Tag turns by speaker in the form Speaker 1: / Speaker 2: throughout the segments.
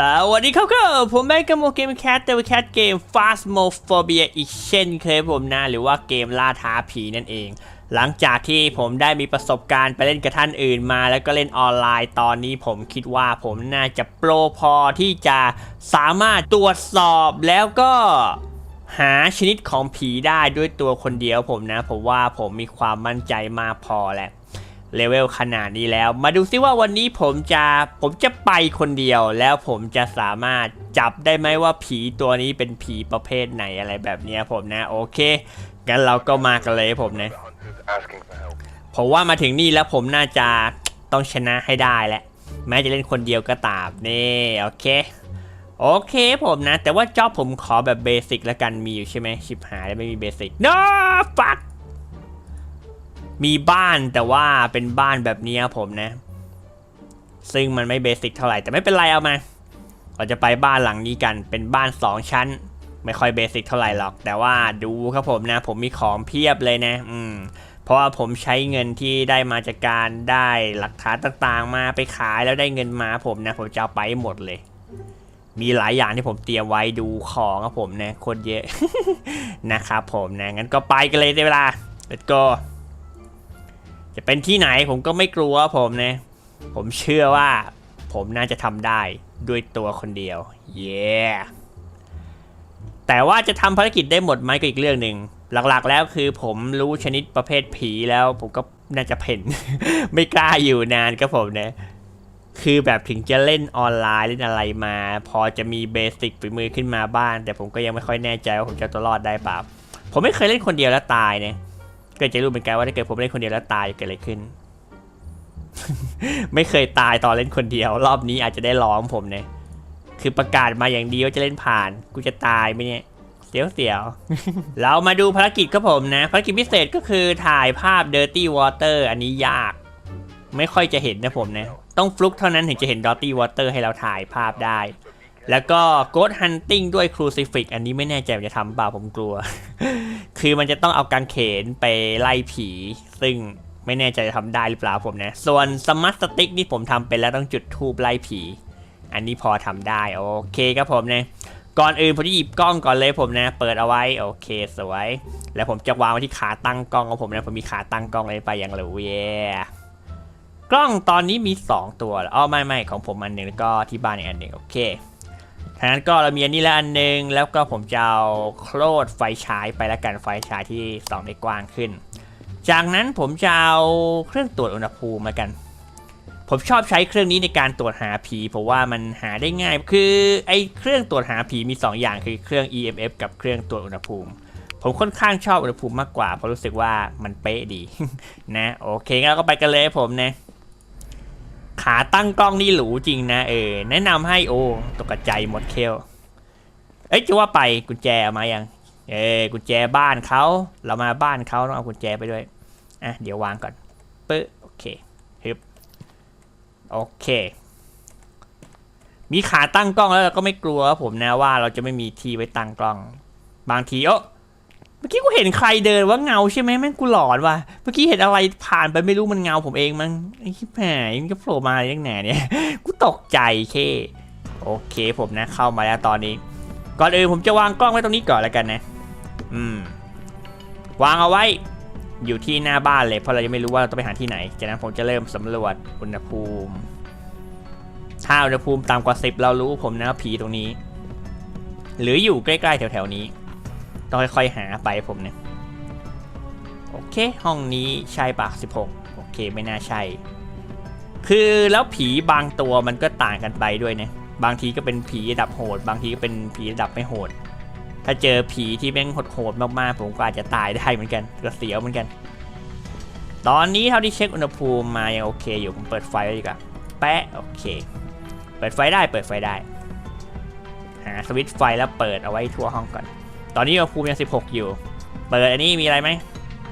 Speaker 1: สวัสดีครับก็ผมแม่กบโมเกมแคทเตอร์แคทเกม Phasmophobia อีกเช่นเคยผมนะ หรือว่าเกมล่าท้าผีนั่นเอง หลังจากที่ผมได้มีประสบการณ์ไปเล่นกับท่านอื่นมา แล้วก็เล่นออนไลน์ตอนนี้ผมคิดว่าผมน่าจะโปรพอที่จะสามารถตรวจสอบแล้วก็หาชนิดของผีได้ด้วยตัวคนเดียวผมนะ ผมว่าผมมีความมั่นใจมากพอแหละ เลเวลขนาดนี้แล้ว มาดูซิว่าวันนี้ผมจะผมจะไปคนเดียว แล้วผมจะสามารถจับได้ไหมว่าผีตัวนี้เป็นผีประเภทไหนอะไรแบบนี้ผมนะโอเคงั้นเราก็มากันเลยผมนะผมว่ามาถึงนี่แล้วผมน่าจะต้องชนะให้ได้แหละแม้จะเล่นคนเดียวก็ตามนี่โอเคโอเคผมนะ แต่ว่าจอบผมขอแบบเบสิกล้วกันมีอยู่ใช่ไหมชิบหายแล้วไม่มีเบสิก no fuck มีบ้านแต่ว่าเป็นบ้านแบบนี้ยผมนะ ซึ่งมันไม่เบสิกเท่าไหร่แต่ไม่เป็นไรเอามาเราจะไปบ้านหลังนี้กัน เป็นบ้านสองชั้น ไม่ค่อยเบสิกเท่าไหร่หรอก แต่ว่าดูครับผมนะ ผมมีของเพียบเลยนะ อืม เพราะว่าผมใช้เงินที่ได้มาจากการได้หลักฐานต่างๆ มาไปขายแล้วได้เงินมาผมนะ ผมจะเอาไปให้หมดเลย มีหลายอย่างที่ผมเตรียมไว้ดูของครับผมนะคนเยอะนะครับผมนะงั้นก็ไปกันเลยในเวลา let's go จะเป็นที่ไหนผมก็ไม่กลัวผมนะ ผมเชื่อว่า ผมน่าจะทำได้ด้วยตัวคนเดียว เย้แต่ว่าจะทำภารกิจได้หมดไหมก็อีกเรื่องหนึ่งหลักๆ แล้วคือผมรู้ชนิดประเภทผีแล้ว ผมก็น่าจะเพ่น ไม่กล้าอยู่นานก็ผมนะคือแบบถึงจะเล่นออนไลน์เล่นอะไรมา พอจะมีเบสิกฝีมือขึ้นมาบ้างแต่ผมก็ยังไม่ค่อยแน่ใจว่าผมจะตัวรอดได้เปล่าผมไม่เคยเล่นคนเดียวแล้วตายเนี่ย ก็จะรู้เหมือนกันว่าถ้าเกิดผมเล่นคนเดียวแล้วตายเกิดอะไรขึ้น ไม่เคยตายตอนเล่นคนเดียว รอบนี้อาจจะได้ร้องผมเนี่ยคือประกาศมาอย่างดีว่าจะเล่นผ่าน กูจะตายไหมเนี่ยเสียวเสียวเรามาดูภารกิจครับผมนะ ภารกิจพิเศษก็คือถ่ายภาพ Dirty Water อันนี้ยาก ไม่ค่อยจะเห็นนะผมนะ ต้องฟลุกเท่านั้นถึงจะเห็น Dirty Water ให้เราถ่ายภาพได้ แล้วก็ Ghost Hunting ด้วย Crucifix อันนี้ไม่แน่ใจว่าจะทำเปล่าผมกลัว คือมันจะต้องเอากางเขนไปไล่ผี ซึ่งไม่แน่ใจจะทำได้หรือเปล่าผมนะ ส่วนสมัตสติ๊กนี่ผมทำเป็นแล้วต้องจุดทูบไล่ผี อันนี้พอทำได้ โอเคครับผมนะ ก่อนอื่นผมจะหยิบกล้องก่อนเลยผมนะ เปิดเอาไว้โอเคสวย แล้วผมจะวางไว้ที่ขาตั้งกล้องของผมนะ ผมมีขาตั้งกล้องเลยไปอย่างเร็วเย่กล้องตอนนี้มี 2 ตัวอ๋อไม่ไม่ของผมอันหนึ่งแล้วก็ที่บ้านอีกอันหนึ่งโอเค ทางนั้นก็เรามีอันนี้แล้วอันหนึ่งแล้วก็ผมจะเอาโคลดไฟฉายไปแล้วกันไฟฉายที่สองได้กว้างขึ้น จากนั้นผมจะเอาเครื่องตรวจอุณหภูมิมากัน ผมชอบใช้เครื่องนี้ในการตรวจหาผีเพราะว่ามันหาได้ง่าย คือไอ้เครื่องตรวจหาผีมี 2 อย่างคือเครื่อง EMF กับเครื่องตรวจอุณหภูมิ ผมค่อนข้างชอบอุณหภูมิมากกว่าเพราะรู้สึกว่ามันเป๊ะดีนะโอเคงั้นเราก็ไปกันเลยผมนะ ขาตั้งกล้องนี่หรูจริงนะเออแนะนำให้โอ้ตกใจหมดเคลเอ้ยจะว่าไปกุญแจเอามายังเออกุญแจบ้านเขาเรามาบ้านเขาต้องเอากุญแจไปด้วยอะเดี๋ยววางก่อนปึ๊บโอเคฮึบโอเคมีขาตั้งกล้องแล้วเราก็ไม่กลัวผมนะว่าเราจะไม่มีที่ไว้ตั้งกล้อง บางทีเออเมื่อกี้กูเห็นใครเดินว่าเงาใช่ไหมแม่งกูหลอนว่ะ เมื่อกี้เห็นอะไรผ่านไปไม่รู้มันเงาผมเองมั้งไอ้ขี้แผลมันก็โผล่มาอะไรตั้งแหน่เนี่ย กูตกใจเค โอเคผมนะเข้ามาแล้วตอนนี้ ก่อนอื่นผมจะวางกล้องไว้ตรงนี้ก่อนแล้วกันนะ อืม วางเอาไว้ อยู่ที่หน้าบ้านเลยเพราะเรายังไม่รู้ว่าเราต้องไปหาที่ไหน จากนั้นผมจะเริ่มสำรวจอุณหภูมิ ถ้าอุณหภูมิต่ำกว่า10เรารู้ผมนะผีตรงนี้ หรืออยู่ใกล้ๆแถวๆนี้ ต้องค่อยๆหาไปผมเนี่ย โอเค ห้องนี้ใช่ปะ16 โอเคไม่น่าใช่ คือแล้วผีบางตัวมันก็ต่างกันไปด้วยเนะบางทีก็เป็นผีระดับโหด บางทีก็เป็นผีระดับไม่โหด ถ้าเจอผีที่แม่งโหดๆมากๆ ผมก็อาจจะตายได้เหมือนกันก็เสียวเหมือนกัน ตอนนี้เท่าที่เช็คอุณหภูมิมายังโอเคอยู่ ผมเปิดไฟไว้ดีกว่าแปะโอเค เปิดไฟได้เปิดไฟได้หาสวิตช์ไฟแล้วเปิดเอาไว้ทั่วห้องก่อน ตอนนี้อุณหภูมิยัง16อยู่ เปิดอันนี้มีอะไรไหม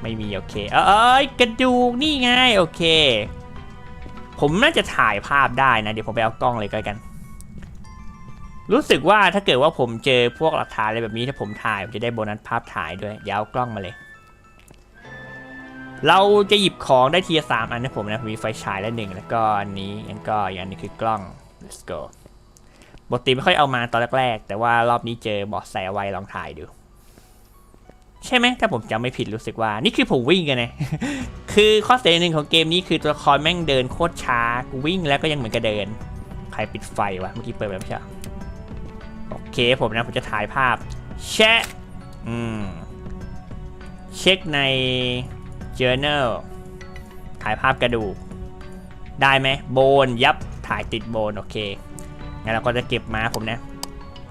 Speaker 1: ไม่มีโอเคเออเอ้ยกระดูกนี่ไงโอเค ผมน่าจะถ่ายภาพได้นะ เดี๋ยวผมไปเอากล้องเลยก็กัน รู้สึกว่าถ้าเกิดว่าผมเจอพวกหลักฐานอะไรแบบนี้ถ้าผมถ่ายผมจะได้โบนัสภาพถ่ายด้วยเดี๋ยวเอากล้องมาเลย เราจะหยิบของได้ทีละสามอันนะผมนะผมมีไฟฉายและหนึ่งแล้วก็อันนี้อันก็อีกอันนี้คือกล้อง let's go กติไม่ค่อยเอามาตอนแรกๆ แต่ว่ารอบนี้เจอเบาะแสไว้ลองถ่ายดู ใช่ไหมถ้าผมจำไม่ผิดรู้สึกว่า นี่คือผมวิ่งกันนะ คือข้อเสียหนึ่งของเกมนี้คือตัวละครแม่งเดินโคตรช้าวิ่งแล้วก็ยังเหมือนกับเดิน ใครปิดไฟวะเมื่อกี้เปิดไปแล้วไม่ใช่โอเคผมนะผมจะถ่ายภาพ แชะอืมเช็คใน journal ถ่ายภาพกระดูก ได้ไหมโบนยับถ่ายติดโบน โอเค งั้นเราก็จะเก็บมาผมนะ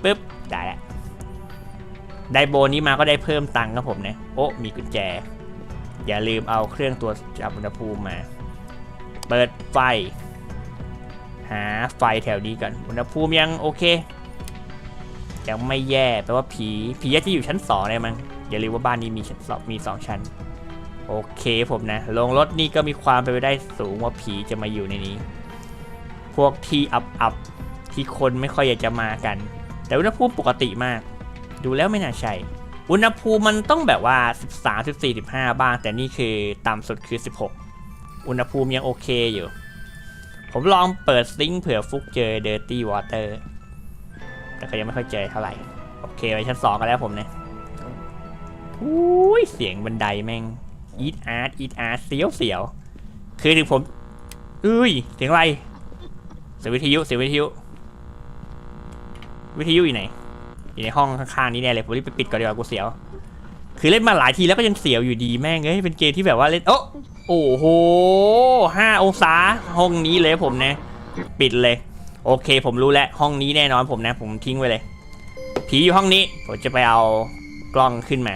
Speaker 1: ปึ๊บได้แล้วได้โบนี้มาก็ได้เพิ่มตังค์ครับผมนะโอ้มีกุญแจ อย่าลืมเอาเครื่องตัวจับอุณหภูมิมา เปิดไฟ หาไฟแถวนี้ก่อนอุณหภูมิยังโอเคยังไม่แย่แปลว่าผีผีจะอยู่ชั้นสองเลยมั้งอย่าลืมว่าบ้านนี้มีชั้นสองมีสองชั้น โอเคผมนะลงรถนี่ก็มีความเป็นไปได้สูงว่าผีจะมาอยู่ในนี้ พวกที่อับอับ ที่คนไม่ค่อยอยากจะมากัน แต่อุณหภูมิปกติมาก ดูแล้วไม่น่าใช่อุณหภูมิมันต้องแบบว่า 13 14 15 บ้าง แต่นี่คือต่ำสุดคือ 16 อุณหภูมิยังโอเคอยู่ ผมลองเปิดซิงค์เผื่อฟุกเจอ dirty water แต่ก็ยังไม่ค่อยเจอเท่าไหร่ โอเคไปชั้น 2 กันแล้วผมเนี่ยอุ้ยเสียงบันไดแม่งอีทอาร์ตอีทอาร์ตเสียวเสียว คือถึงผม อุ้ย เสียงอะไร เสียงวิทยุ เสียงวิทยุ วิทยุอยู่ไหน อยู่ในห้องข้างๆนี้แน่เลย ผมรีบไปปิดก่อนดีกว่ากูเสียว คือเล่นมาหลายทีแล้วก็ยังเสียวอยู่ดีแม่งเอ้ย เป็นเกมที่แบบว่าเล่น โอ้โอ้โหห้าองศาห้องนี้เลยผมนะ ปิดเลย โอเค ผมรู้แล้ว ห้องนี้แน่นอนผมนะ ผมทิ้งไว้เลย ผีอยู่ห้องนี้ ผมจะไปเอากล้องขึ้นมา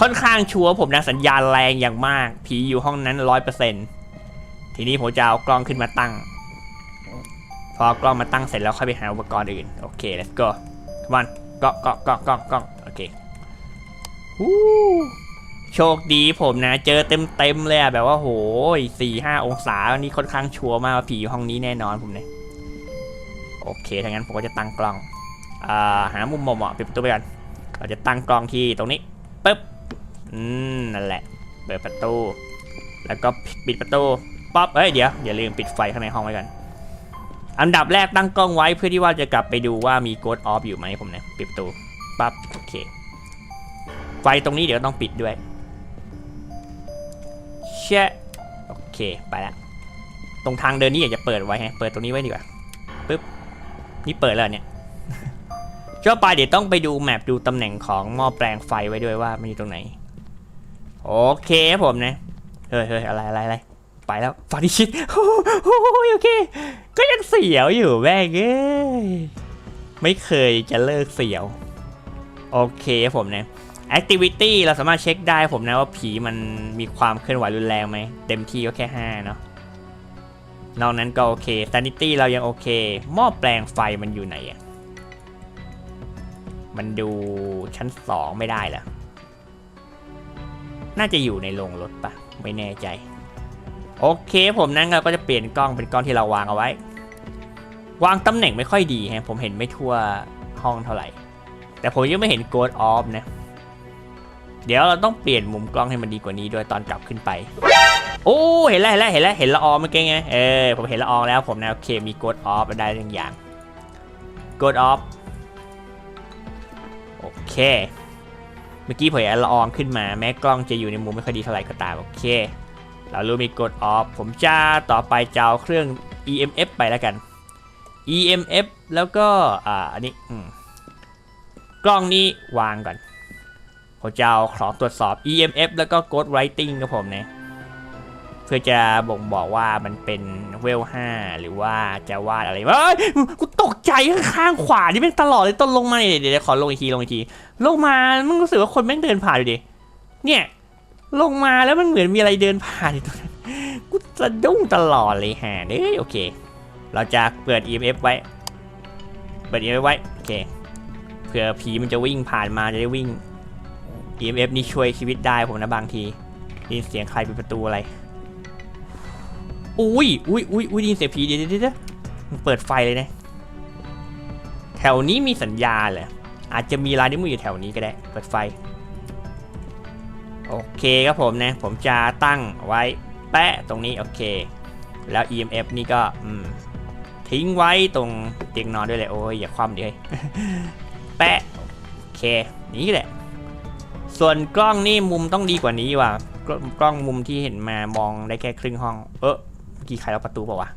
Speaker 1: ค่อนข้างชัวร์ผมนะสัญญาณแรงอย่างมาก ผีอยู่ห้องนั้นร้อยเปอร์เซ็นทีนี้ผมจะเอากล้องขึ้นมาตั้ง พอกล้องมาตั้งเสร็จแล้วค่อยไปหาอุปกรณ์อื่น โอเค let's go วันก็ก็ก็ก็ก็โอเคฮู้โชคดีผมนะ เจอเต็มเต็มเลยอะแบบว่าโหยสี่ห้าองศาอันี่ค่อนข้างชัวร์มากผีอยู่ห้องนี้แน่นอนผมเนี่ยโอเคถ้างั้นผมก็จะตั้งกล้องอ่าหามุมเหมาะๆปิดประตูไปก่อนเราจะตั้งกล้องที่ตรงนี้ปึ๊บอืมนั่นแหละเปิดประตู แล้วก็ปิดประตูป๊อปเอ้ยเดี๋ยวอย่าลืมปิดไฟข้างในห้องไว้กัน อันดับแรกตั้งกล้องไว้เพื่อที่ว่าจะกลับไปดูว่ามีโกดออฟอยู่ไหมผมเนี่ยปิดประตูปั๊บโอเค ไฟตรงนี้เดี๋ยวต้องปิดด้วยแชะโอเคไปละตรงทางเดินนี้อยากจะเปิดไว้ฮะเปิดตรงนี้ไว้ดีกว่าปึ๊บนี่เปิดแล้วเนี่ยช่วงไปเดี๋ยวต้องไปดูแมปดูตำแหน่งของหม้อแปลงไฟไว้ด้วยว่ามันอยู่ตรงไหน โอเคผมนะเฮ้ยเฮ้ยอะไรอะไรอะไร ไปแล้วฟาดิชิตโอ้โหโอเค ก็ยังเสียวอยู่แม่งเอ้ยไม่เคยจะเลิกเสียว โอเคผมนะ Activity เราสามารถเช็คได้ผมนะว่าผีมันมีความเคลื่อนไหวรุนแรงไหม เต็มที่ก็แค่ 5 เนาะนอกนั้นก็โอเค Sanity เรายังโอเค หม้อแปลงไฟมันอยู่ไหนอะมันดูชั้น 2 ไม่ได้เหรอ น่าจะอยู่ในโรงรถปะ ไม่แน่ใจ โอเคผมนั้นก็จะเปลี่ยนกล้องเป็นกล้องที่เราวางเอาไว้ วางตำแหน่งไม่ค่อยดีฮะผมเห็นไม่ทั่วห้องเท่าไหร่ แต่ผมยังไม่เห็นโกดออฟนะ เดี๋ยวเราต้องเปลี่ยนมุมกล้องให้มันดีกว่านี้โดยตอนกลับขึ้นไป โอ้เห็นแล้วเห็นแล้วเห็นแล้วเห็นละอองเมื่อกี้ไงเออผมเห็นละอองแล้วผมนะโอเคมีโกดออฟได้ทุกอย่างโกดออฟโอเคเมื่อกี้ผมเห็นละอองขึ้นมาแม้กล้องจะอยู่ในมุมไม่ค่อยดีเท่าไหร่ก็ตามโอเค เรารู้มีกดออฟผมจะต่อไปจะเอาเครื่อง EMF ไปแล้วกัน EMF แล้วก็อ่าอันนี้กล้องนี้วางก่อนผมจะเอาของตรวจสอบ EMF แล้วก็ Ghost Writing กับผมนะเพื่อจะบ่งบอกว่ามันเป็นเวล5หรือว่าจะวาดอะไรเฮ้ยกูตกใจข้างขวานี่แม่งตลอดเลยต้นลงมาเนี่ยเดี๋ยวขอลงอีกทีลงอีกที ลงมามันรู้สึกว่าคนแม่งเดินผ่านอยู่ดิเนี่ย ลงมาแล้วมันเหมือนมีอะไรเดินผ่านอยู่ตรงนั้นกูสะดุ้งตลอดเลยฮะเอ้ยโอเค เราจะเปิด EMF ไว้ เปิด EMF ไว้ โอเค เผื่อผีมันจะวิ่งผ่านมาจะได้วิ่ง EMF นี่ช่วยชีวิตได้ผมนะบางทีได้ยินเสียงใครเปิดประตูอะไร อุ้ยอุ้ยอุ้ยอุ้ยได้ยินเสียงผีเดี๋ยวเดี๋ยวเดี๋ยวมึงเปิดไฟเลยนะ แถวนี้มีสัญญาณเหรออาจจะมีลายนิ้มืออยู่แถวนี้ก็ได้ เปิดไฟ โอเคครับผมนะ ผมจะตั้งไว้แปะตรงนี้โอเค แล้ว EMF นี่ก็ทิ้งไว้ตรงเตียงนอนด้วยเลยโอ้ยอย่าคว่ำดิเฮ้ยแปะโอเคนี่แหละ ส่วนกล้องนี่มุมต้องดีกว่านี้ว่ะกล้องกล้องมุมที่เห็นมามองได้แค่ครึ่งห้อง เออเมื่อกี้ใครล็อกประตูเปล่าวะ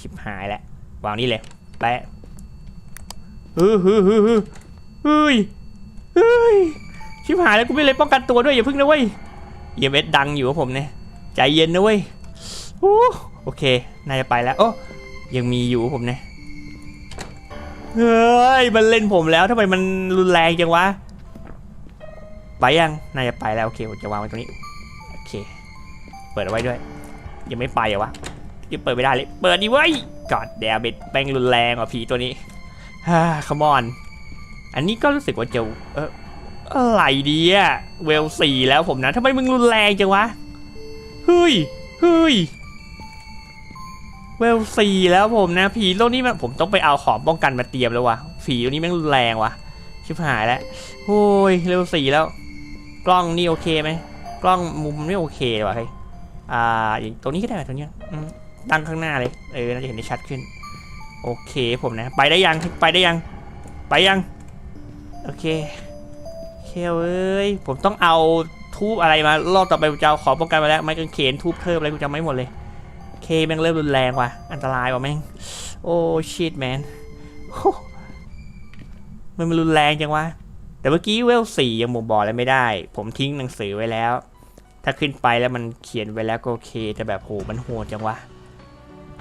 Speaker 1: ชิบหายแล้ววางนี่เลยแปะฮ้ยเฮ้ยเฮ้ยเฮ้ยเฮ้ยเฮ้ย ชิบหายแล้วกูไม่เลยป้องกันตัวด้วยอย่าพึ่งนะเว้ย EMS ดังอยู่กับผมเนี่ยใจเย็นนะเว้ยโอ้โอเคน่าจะไปแล้วโอ้ยังมีอยู่กับผมเนี่ยเฮ้ยมันเล่นผมแล้วทำไมมันรุนแรงจังวะไปยังน่าจะไปแล้วโอเคผมจะวางไว้ตรงนี้โอเค เปิดเอาไว้ด้วย ยังไม่ไปเหรอวะยังเปิดไม่ได้เลย เปิดดิเว้ยกอดแดเบ็ดแป้งรุนแรงอะผีตัวนี้ฮ่าขมอน อันนี้ก็รู้สึกว่าจะเออ อะไรดีอะเวลสี่แล้วผมนะทำไมมึงรุนแรงจังวะเฮ้ยเฮ้ยเวลสี่แล้วผมนะ ผีโลกนี้มันผมต้องไปเอาของป้องกันมาเตรียมแล้ววะผีตัวนี้แม่งรุนแรงวะชิบหายแล้วโอ้ยเร็วสี่แล้ว กล้องนี่โอเคไหมกล้องมุมไม่โอเควะเฮ้ยอ่าอย่างตรงนี้ก็ได้ตรงนี้ตั้งข้างหน้าเลยเออน่าจะเห็นได้ชัดขึ้น โอเคผมนะ ไปได้ยังไปได้ยัง ไปยัง โอเค เคเอ้ย ผมต้องเอาทูบอะไรมารอบต่อไปกูจะเอาขอป้องกันมาแล้วไม้กางเขนทูบเพิ่มอะไรกูจำไม่หมดเลยเคแม่งเริ่มรุนแรงว่ะ อันตรายว่ะแม่ง โอ้ชิตแมนมันมันรุนแรงจังวะ แต่เมื่อกี้เวลสี่ยังบ่งบอกอะไรไม่ได้ ผมทิ้งหนังสือไว้แล้ว ถ้าขึ้นไปแล้วมันเขียนไว้แล้วก็โอเค แต่แบบโหมันโหดจังวะ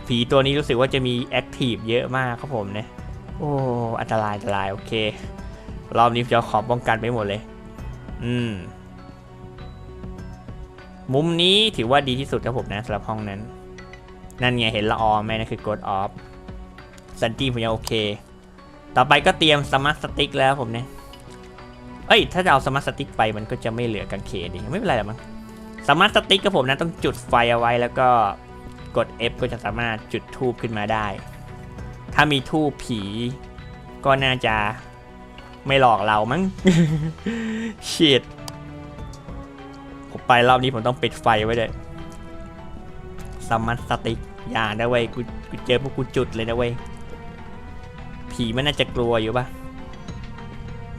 Speaker 1: ผีตัวนี้รู้สึกว่าจะมีแอคทีฟเยอะมากครับผมเนี่ย โอ้ อันตรายอันตรายโอเค รอบนี้จะเอาขอบป้องกันไปหมดเลย อืม มุมนี้ถือว่าดีที่สุดครับผมนะสำหรับห้องนั้น นั่นไงเห็นละออไหมนั่นคือกดออฟซันตี้ผมยังโอเค ต่อไปก็เตรียมสมาร์ทสติ๊กแล้วผมเนี่ย เอ้ย ถ้าจะเอาสมาร์ทสติ๊กไปมันก็จะไม่เหลือกางเขนอีกไม่เป็นไรหรอกมั้งสมาร์ทสติ๊กกับผมนะต้องจุดไฟเอาไว้แล้วก็กด F ก็จะสามารถจุดทูบขึ้นมาได้ ถ้ามีทูบผีก็น่าจะ ไม่หลอกเรามั้งชิดผมไปรอบนี้ผมต้องปิดไฟไว้ด้วยสมาร์ทสติ๊กอย่านะเว้ยกูกูเจอพวกกูจุดเลยนะเว้ยผีมันน่าจะกลัวอยู่ปะ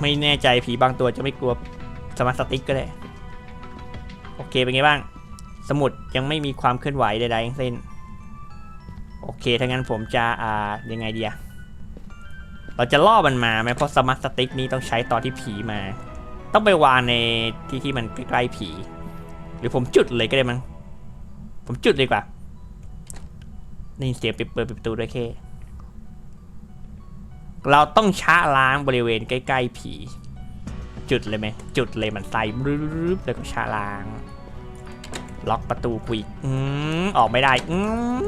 Speaker 1: ไม่แน่ใจผีบางตัวจะไม่กลัวสมาร์ทสติ๊กก็ได้ โอเคเป็นไงบ้าง สมุดยังไม่มีความเคลื่อนไหวใดๆทั้งสิ้น โอเคถ้างั้นผมจะอ่ายังไงดีอะ เราจะล่อมันมาไหมเพราะสมาร์ทสติ๊กนี้ต้องใช้ตอนที่ผีมา ต้องไปวางในที่ที่มันใกล้ๆผี หรือผมจุดเลยก็ได้มั้งผมจุดเลยดีกว่านี่เสียงปิดเปิดประตูด้วยเคเราต้องชะล้างบริเวณใกล้ๆผี จุดเลยไหมจุดเลยมันใส่รึบแล้วก็ชะล้าง ล็อกประตูกุยอืมออกไม่ได้อื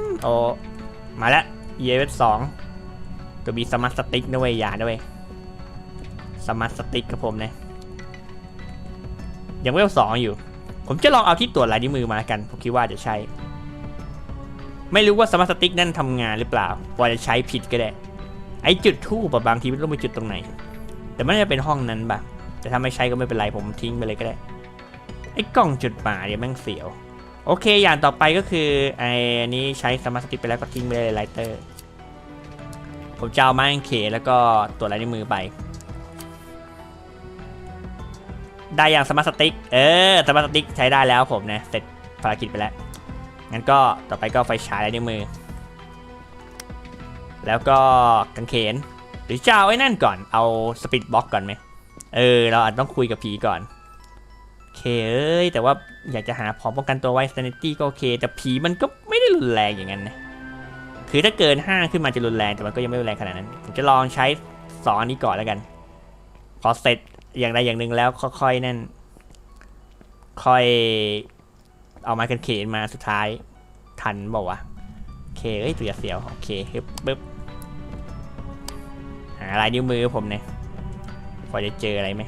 Speaker 1: มโอมาแล้วเยเวสอง ตัวมีสมาร์ทสติ๊กนะเว้ยอย่าด้วยสมาร์ทสติ๊กกับผมเนี่ยยังเวลสองอยู่ ผมจะลองเอาที่ตรวจลายนิ้วมือมากัน ผมคิดว่าจะใช่ไม่รู้ว่าสมาร์ทสติ๊กนั่นทำงานหรือเปล่าว่าจะใช้ผิดก็ได้ ไอจุดทูบบางทีไม่รู้ไปจุดตรงไหน แต่มันจะเป็นห้องนั้นปะแต่ถ้าไม่ใช้ก็ไม่เป็นไรผมทิ้งไปเลยก็ได้ ไอ้กล่องจุดหมายเนี่ยแม่งเสียว โอเค อย่างต่อไปก็คือไอ้อันนี้ใช้สมาร์ทสติ๊กไปแล้วก็ทิ้งไปเลยไลเตอร์ ผมจะเอาไม้กางเขนแล้วก็ตัวลายนิ้วมือไป ได้อย่างสมาร์ทสติ๊ก เออสมาร์ทสติ๊กใช้ได้แล้วผมนะ เสร็จภารกิจไปแล้ว งั้นก็ต่อไปก็ไฟฉายลายนิ้วมือ แล้วก็กางเขน หรือจะเอาไอ้นั่นก่อน เอาสปิดบล็อกก่อนไหม เออ เราอาจต้องคุยกับผีก่อนโอเคเอ้ยแต่ว่าอยากจะหาของป้องกันตัวไว้ sanity ก็โอเค แต่ผีมันก็ไม่ได้รุนแรงอย่างนั้นนะ คือถ้าเกิน 5 ขึ้นมาจะรุนแรงแต่มันก็ยังไม่รุนแรงขนาดนั้น ผมจะลองใช้สองอันนี้ก่อนแล้วกัน พอเสร็จอย่างใดอย่างหนึ่งแล้วค่อยๆนั่น ค่อยเอามาเขนมาสุดท้ายทันบอกว่าโอเคเอ้ยตัวอย่าเสียวโอเคฮึบปึ๊บหาลายนิ้วมือผมเนี่ยพอจะเจออะไรไหม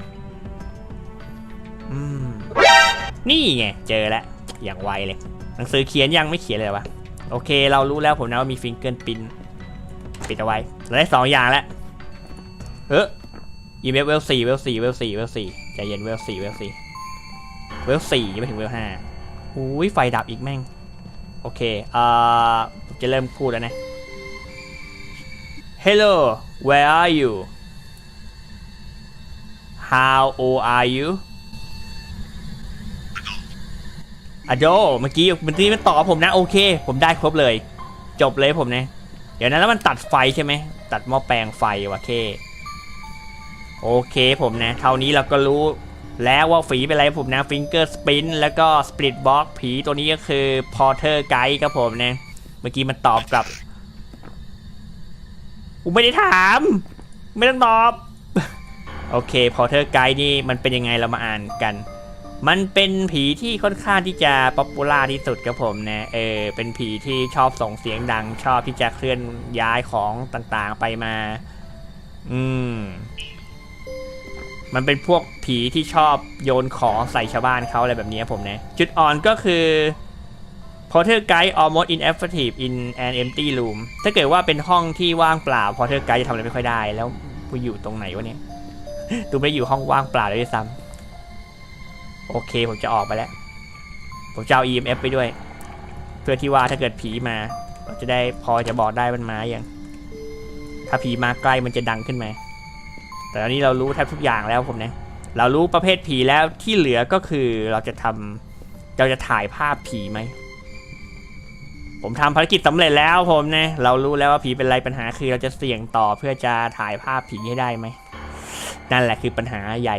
Speaker 1: อืมนี่ไงเจอแล้วอย่างไวเลย หนังสือเขียนยังไม่เขียนเลยวะ โอเค เรารู้แล้วผมนะว่ามีฟิงเกิลปินปิดเอาไว้เราได้สองอย่างแล้วเอออีเมลเวลสี่เวลสี่เวลสี่เวลสี่ใจเย็นเวลสี่เวลสี่เวลสี่ยังไม่ถึงเวลห้าอุ้ยไฟดับอีกแม่ง โอเคเอ่อจะเริ่มพูดแล้วนะ Hello where are you How old are you อะโดเมื่อกี้เมื่อกี้มันตอบผมนะโอเค ผมได้ครบเลย จบเลยผมเนะเดี๋ยวนะแล้วมันตัดไฟใช่ไหมตัดหม้อแปลงไฟวะเค โอเคผมนะเท่านี้เราก็รู้แล้วว่าฝีเป็นอะไรผมนะฟิงเกอร์สปินแล้วก็สปริตบล็อกผีตัวนี้ก็คือพอเทอร์ไกด์ครับผมนะเมื่อกี้มันตอบกลับกูไม่ได้ถาม ไม่ต้องตอบ โอเคพอเทอร์ไกด์นี่มันเป็นยังไงเรามาอ่านกัน มันเป็นผีที่ค่อนข้างที่จะป๊อปปูล่าที่สุดครับผมนะเออเป็นผีที่ชอบส่งเสียงดัง ชอบที่จะเคลื่อนย้ายของต่างๆไปมา อืม มันเป็นพวกผีที่ชอบโยนของใส่ชาวบ้านเขาอะไรแบบนี้ผมนะจุดอ่อนก็คือ Porter Guide almost ineffective in an empty room ถ้าเกิดว่าเป็นห้องที่ว่างเปล่า Porter Guide จะทำอะไรไม่ค่อยได้ แล้วกูอยู่ตรงไหนวะเนี่ย ตูไม่อยู่ห้องว่างเปล่าเลยด้วยซ้ำ โอเคผมจะออกไปแล้ว ผมจะเอา EMF ไปด้วย เพื่อที่ว่าถ้าเกิดผีมาเราจะได้พอจะบอกได้มันมาอย่าง ถ้าผีมาใกล้มันจะดังขึ้นไหมแต่ตอนนี้เรารู้แทบทุกอย่างแล้วผมนะเรารู้ประเภทผีแล้วที่เหลือก็คือเราจะทำเราจะถ่ายภาพผีไหมผมทำภารกิจสำเร็จแล้วผมนะเรารู้แล้วว่าผีเป็นไรปัญหาคือเราจะเสี่ยงต่อเพื่อจะถ่ายภาพผีให้ได้ไหมนั่นแหละคือปัญหาใหญ่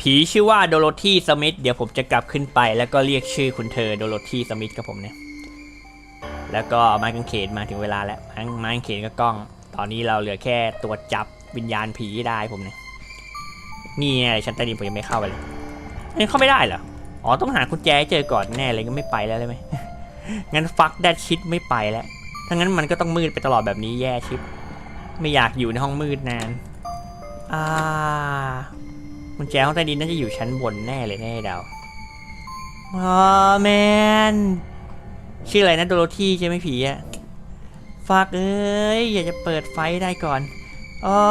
Speaker 1: ผีชื่อว่าโดโรธีสมิธเดี๋ยวผมจะกลับขึ้นไป แล้วก็เรียกชื่อคุณเธอโดโรธีสมิธกับผมเนี่ยแล้วก็ไม้กางเขนมาถึงเวลาแล้วไม้ไม้กางเขนก็กล้อง ตอนนี้เราเหลือแค่ตรวจับวิญญาณผีได้ผมเนี่ยนี่ไงชั้นใต้ดินผมยังไม่เข้าไปเลยอันนี้เข้าไม่ได้เหรออ๋อต้องหากุญแจ้เจอก่อนแน่เลยก็ไม่ไปแล้วเลยไหมงั้นฟักแดดชิดไม่ไปแล้วถ้างั้นมันก็ต้องมืดไปตลอดแบบนี้แย่ชิป ไม่อยากอยู่ในห้องมืดนาน อ่า กุญแจห้องใต้ดินน่าจะอยู่ชั้นบนแน่เลยแน่เดาอ๋อแมน ชื่ออะไรนะโดโรธีใช่ไหมผีอะฝากเอ้ยอยากจะเปิดไฟได้ก่อนโอ้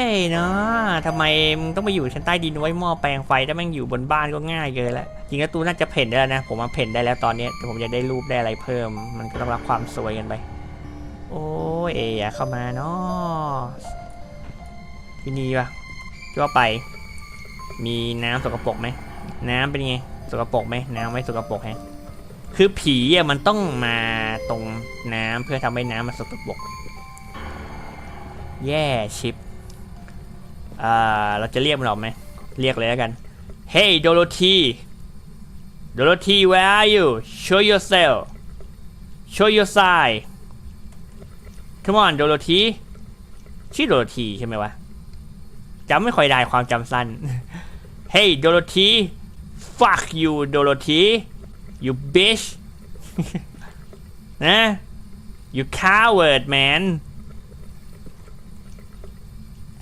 Speaker 1: ยเนาะทำไมมึงต้องไปอยู่ชั้นใต้ดินไว้หม้อแปลงไฟถ้าแม่งอยู่บนบ้านก็ง่ายเกินแล้วจริงแล้วตูน่าจะเพ่นได้แล้วนะ ผมมาเพ่นได้แล้วตอนนี้แต่ผมจะได้รูปได้อะไรเพิ่ม มันก็ต้องรับความสวยกันไป โอ้ยเอยเข้ามาเนาะที่นี่ปะทั่วไป มีน้ำสกปรกไหมน้ำเป็นไงสกปรกไหมน้ำไม่สกปรกแฮะคือผีอะมันต้องมาตรงน้ำเพื่อทำให้น้ำมันสกปรกแย่ชิปอ่าเราจะเรียกมันออกไหมเรียกเลยแล้วกัน Hey Dorothy Dorothy where are you Show yourself Show your side Come on Dorothy ชื่อ Dorothy ใช่ไหมวะจำไม่ค่อยได้ความจำสั้น Hey Dorothy Fuck you Dorothy You bitch นะ You coward man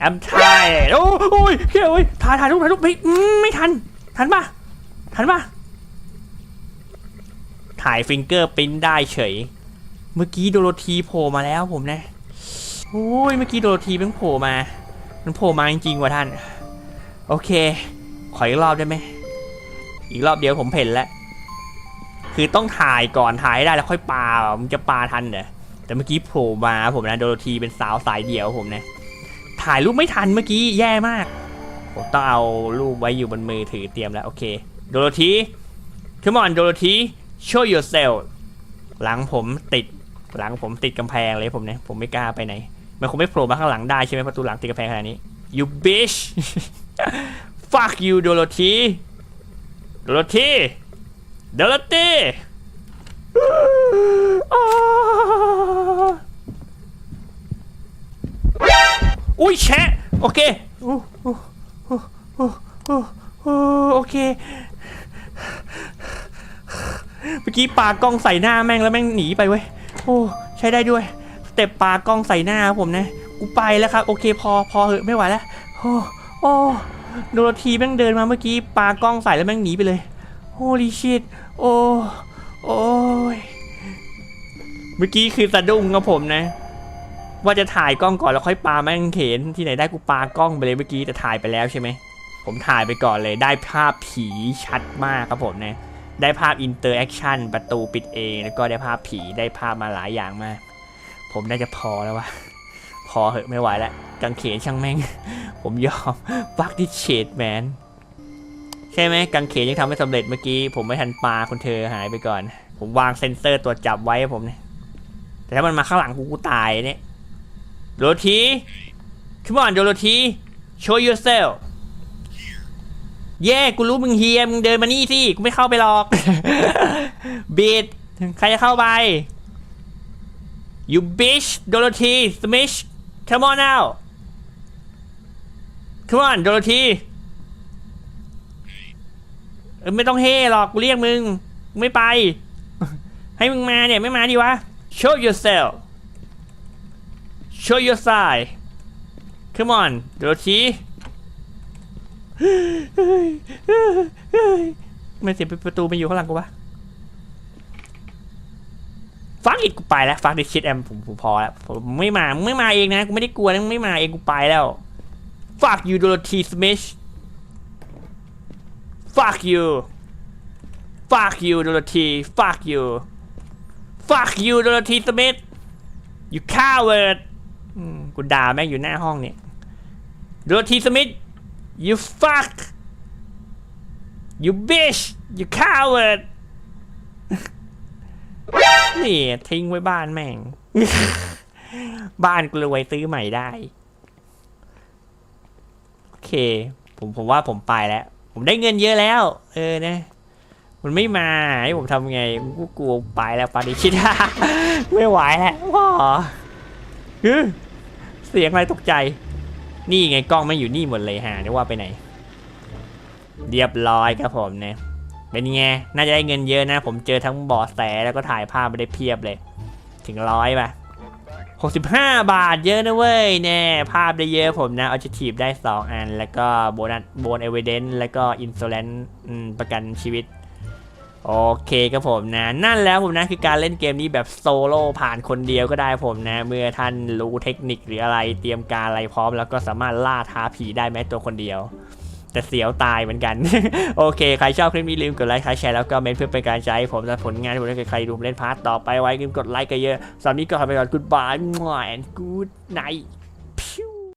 Speaker 1: I'm tired โอ้โอ้ยเฮ้ยโอ้ยถ่ายถ่ายรูปถ่ายรูปไม่อืมไม่ทัน ทันปะทันปะถ่ายฟิงเกอร์ปรินได้เฉย เมื่อกี้โดโรธีโผล่มาแล้วผมนะโอ้ยเมื่อกี้โดโรธีเพิ่งโผล่มา มันโผล่มาจริงๆว่ะท่าน โอเค ขออีกรอบได้ไหม อีกรอบเดียวผมเพ่นแล้ว คือต้องถ่ายก่อนถ่ายให้ได้แล้วค่อยปามันจะปาทันเหรอแต่เมื่อกี้โผล่มาผมนะโดโรธีเป็นสาวสายเดี่ยวผมนะ ถ่ายรูปไม่ทันเมื่อกี้แย่มาก ผมต้องเอารูปไว้อยู่บนมือถือเตรียมแล้วโอเค โดโรธี come on โดโรธี show yourself หลังผมติดหลังผมติดกำแพงเลยผมเนี่ยผมไม่กล้าไปไหน มันคงไม่โผล่มาข้างหลังได้ใช่ไหมประตูหลังติดกำแพงขนาดนี้ you bitch fuck you โดโรธีโดโรธีโดโรธีอ้าอุ้ยแชะโอเคโอ้โอ้โอ้โอ้โอ้โอ้โอเค เมื่อกี้ปากล้องใส่หน้าแม่งแล้วแม่งหนีไปเว้ย โอ้ใช้ได้ด้วย สเต็ปปากล้องใส่หน้าผมนะ กูไปแล้วครับ โอเคพอพอเหอะไม่ไหวแล้ว โอ้โอ้ โดรธีแม่งเดินมาเมื่อกี้ปากล้องใส่แล้วแม่งหนีไปเลยโ o ลีชิตโอ้โอ้ยเมื่อกี้คือสะดุ้งกับผมนะ ว่าจะถ่ายกล้องก่อนแล้วค่อยปาแม่งเขนที่ไหนได้กูปากล้องไปเลยเมื่อกี้แต่ถ่ายไปแล้วใช่ไหมผมถ่ายไปก่อนเลยได้ภาพผีชัดมากครับผมนะได้ภาพอินเตอร์แอคชั่นประตูปิดเองแล้วก็ได้ภาพผีได้ภาพมาหลายอย่างมาก ผมน่าจะพอแล้ววะ อเหอะไม่ไหวแล้วกางเขนช่างแม่ง ผมยอมฟักดิเชดแมนใช่ไหมกางเขนยังทำไม่สำเร็จเมื่อกี้ ผมไม่ทันปลาคนเธอหายไปก่อน ผมวางเซ็นเซอร์ตรวจจับไว้ผมเนี่ยแต่ถ้ามันมาข้างหลังกูกูตายเนี่ยโรที come on โดโรที show yourself เย่กูรู้มึงเฮียมึงเดินมานี่สิ กูไม่เข้าไปหรอกบีดใครจะเข้าไป you bitch โดโรที smish come on now come on โดโรทีเออไม่ต้องเฮ่หรอกกูเรียกมึงมึง ไม่ไป ให้มึงมาเนี่ย ไม่มาดีวะ show yourself show your side come on โดโรทีไม่เสียงประตูมาอยู่ข้างหลังกูวะ ฟักอีกกูไปแล้วฟักดิชิดแอมผมผมพอแล้วผมไม่มาไม่มาเองนะกูไม่ได้กลัวนะไม่มาเองกูไปแล้ว fuck you โดโรธีสมิธ fuck you fuck you โดโรธี fuck you fuck you โดโรธีสมิธ you coward อืมกูด่าแม่งอยู่หน้าห้องเนี่ยโดโรธีสมิธ You fuck You bitch You coward นี่ทิ้งไว้บ้านแม่ง บ้านกลว้ซื้อใหม่ได้ โอเค ผมผมว่าผมไปแล้ว ผมได้เงินเยอะแล้ว เออนะ มันไม่มาให้ผมทำไงกูกลัวไปแล้วปาดิชิดาไม่ไหวแล้วว้าเสียงอะไรตกใจ นี่ไงกล้องไม่อยู่นี่หมดเลยฮะนึกว่าไปไหน เรียบร้อยครับผมเนี่ย เป็นไง น่าจะได้เงินเยอะนะ ผมเจอทั้งบอแสแล้วก็ถ่ายภาพไปได้เพียบเลย ถึงร้อยป่ะ65 บาทเยอะนะเว้ยแน่ภาพได้เยอะผมนะเอาจะทีบได้ 2 อัน แล้วก็โบนัสโบนเอเวเดนแล้วก็อินโซเลนประกันชีวิต โอเคครับผมนะ นั่นแล้วผมนะคือการเล่นเกมนี้แบบโซโล่ผ่านคนเดียวก็ได้ผมนะ เมื่อท่านรู้เทคนิคหรืออะไรเตรียมการอะไรพร้อม แล้วก็สามารถล่าท้าผีได้แม้ตัวคนเดียว แต่เสียวตายเหมือนกัน โอเค ใครชอบคลิปนี้ลืมกดไลค์ใครแชร์แล้วก็เมนเพื่อเป็นการใจผมและผลงานที่ผมจะใครดูผมเล่นพาร์ตต่อไปไว้ลืมกดไลค์กันเยอะสำหรับนี้ก็ขอไปก่อน goodbye and good night